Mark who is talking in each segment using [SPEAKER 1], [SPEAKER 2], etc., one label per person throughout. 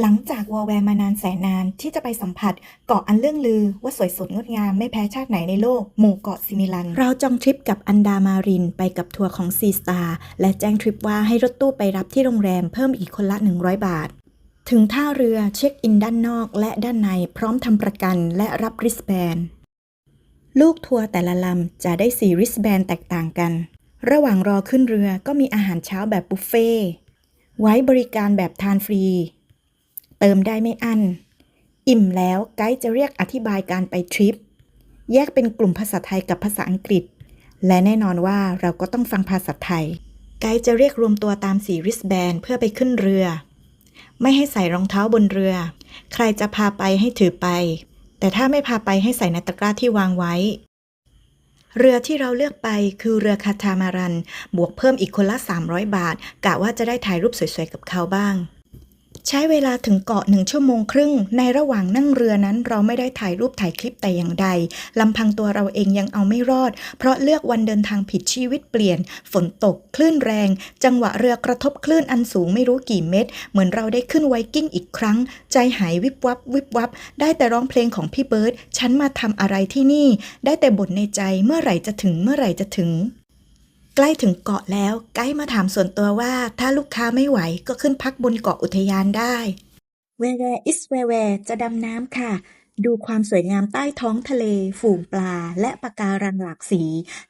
[SPEAKER 1] หลังจากวอลแวร์มานานแสนนานที่จะไปสัมผัสเกาะอันเรื่องลือว่าสวยสดงดงามไม่แพ้ชาติไหนในโลก หมู่เกาะซิมิลัน เราจองทริปกับอันดามารินไปกับทัวร์ของซีสตาร์และแจ้งทริปว่าให้รถตู้ไปรับที่โรงแรมเพิ่มอีกคนละ 100 บาท ถึงท่าเรือเช็คอินด้านนอกและด้านในพร้อมทำประกันและรับริสแบน ลูกทัวร์แต่ละลำจะได้สีริสแบนแตกต่างกัน ระหว่างรอขึ้นเรือก็มีอาหารเช้าแบบบุฟเฟ่ไว้บริการแบบทานฟรี เติมได้ไม่อั้น อิ่มแล้วไกด์จะเรียกอธิบายการไปทริป แยกเป็นกลุ่มภาษาไทยกับภาษาอังกฤษ และแน่นอนว่าเราก็ต้องฟังภาษาไทย ไกด์จะเรียกรวมตัวตามสีริสแบนเพื่อไปขึ้นเรือ ไม่ให้ใส่รองเท้าบนเรือ ใครจะพาไปให้ถือไป แต่ถ้าไม่พาไปให้ใส่ในตะกร้าที่วางไว้ เรือที่เราเลือกไปคือเรือคาทามารัน บวกเพิ่มอีกคนละ 300 บาทกะว่าจะได้ถ่ายรูปสวยๆกับเขาบ้าง ใช้เวลาถึงเกาะหนึ่งชั่วโมงครึ่ง ในระหว่างนั่งเรือนั้นเราไม่ได้ถ่ายรูปถ่ายคลิปแต่อย่างใดลำพังตัวเราเองยังเอาไม่รอด เพราะเลือกวันเดินทางผิดชีวิตเปลี่ยน ฝนตก คลื่นแรง จังหวะเรือกระทบคลื่นอันสูงไม่รู้กี่เมตร เหมือนเราได้ขึ้นไวกิ้งอีกครั้ง ใจหายวิบวับ วิบวับ ได้แต่ร้องเพลงของพี่เบิร์ดฉันมาทำอะไรที่นี่ ได้แต่บ่นในใจเมื่อไหร่จะถึงเมื่อไหร่จะถึง ล้ถึงเกาะแล้วไกด์มาถามส่วนตัวว่า ถ้าลูกค้าไม่ไหวก็ขึ้นพักบนเกาะอุทยานได้ w h e r e is where where จะดำน้ำค่ะ ดูความสวยงามใต้ท้องทะเล ฝูงปลา และปะการังหลากสี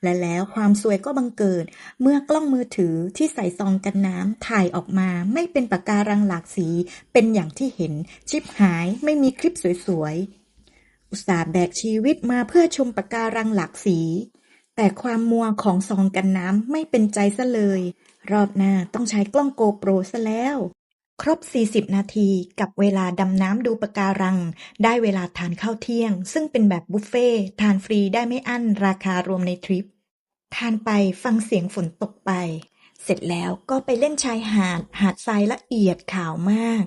[SPEAKER 1] และแล้วความสวยก็บังเกิด เมื่อกล้องมือถือที่ใส่ซองกันน้ำถ่ายออกมาไม่เป็นปะการังหลากสี เป็นอย่างที่เห็น ชิบหายไม่มีคลิปสวยๆ อุตส่าห์แบกชีวิตมาเพื่อชมปะการังหลากสี แต่ความมัวของซองกันน้ำไม่เป็นใจซะเลย รอบหน้าต้องใช้กล้องโกโปรซะแล้ว ครบ 40 นาทีกับเวลาดำน้ำดูปะการัง ได้เวลาทานข้าวเที่ยง ซึ่งเป็นแบบบุฟเฟ่ทานฟรีได้ไม่อั้นราคารวมในทริป ทานไปฟังเสียงฝนตกไป เสร็จแล้วก็ไปเล่นชายหาดหาดทรายละเอียดขาวมาก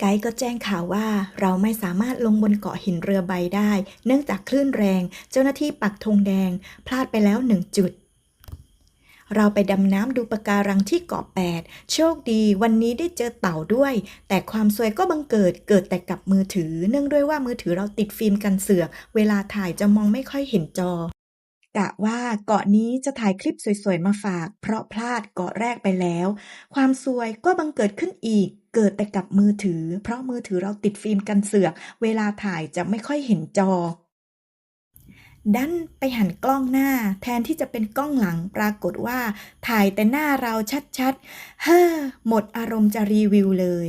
[SPEAKER 1] ไกด์ก็แจ้งข่าวว่าเราไม่สามารถลงบนเกาะหินเรือใบได้ เนื่องจากคลื่นแรง เจ้าหน้าที่ปักธงแดง พลาดไปแล้วหนึ่งจุด เราไปดำน้ำดูปะการังที่เกาะแปดโชคดีวันนี้ได้เจอเต่าด้วย แต่ความสวยก็บังเกิดเกิดแต่กับมือถือ เนื่องด้วยว่ามือถือเราติดฟิล์มกันเสือก เวลาถ่ายจะมองไม่ค่อยเห็นจอกะว่าเกาะนี้จะถ่ายคลิปสวยๆมาฝาก เพราะพลาดเกาะแรกไปแล้ว ความสวยก็บังเกิดขึ้นอีก เกิดแต่กับมือถือ เพราะมือถือเราติดฟิล์มกันเสือก เวลาถ่ายจะไม่ค่อยเห็นจอ ดันไปหันกล้องหน้า แทนที่จะเป็นกล้องหลังปรากฏว่า ถ่ายแต่หน้าเราชัดๆ เฮ้อหมดอารมณ์จะรีวิวเลย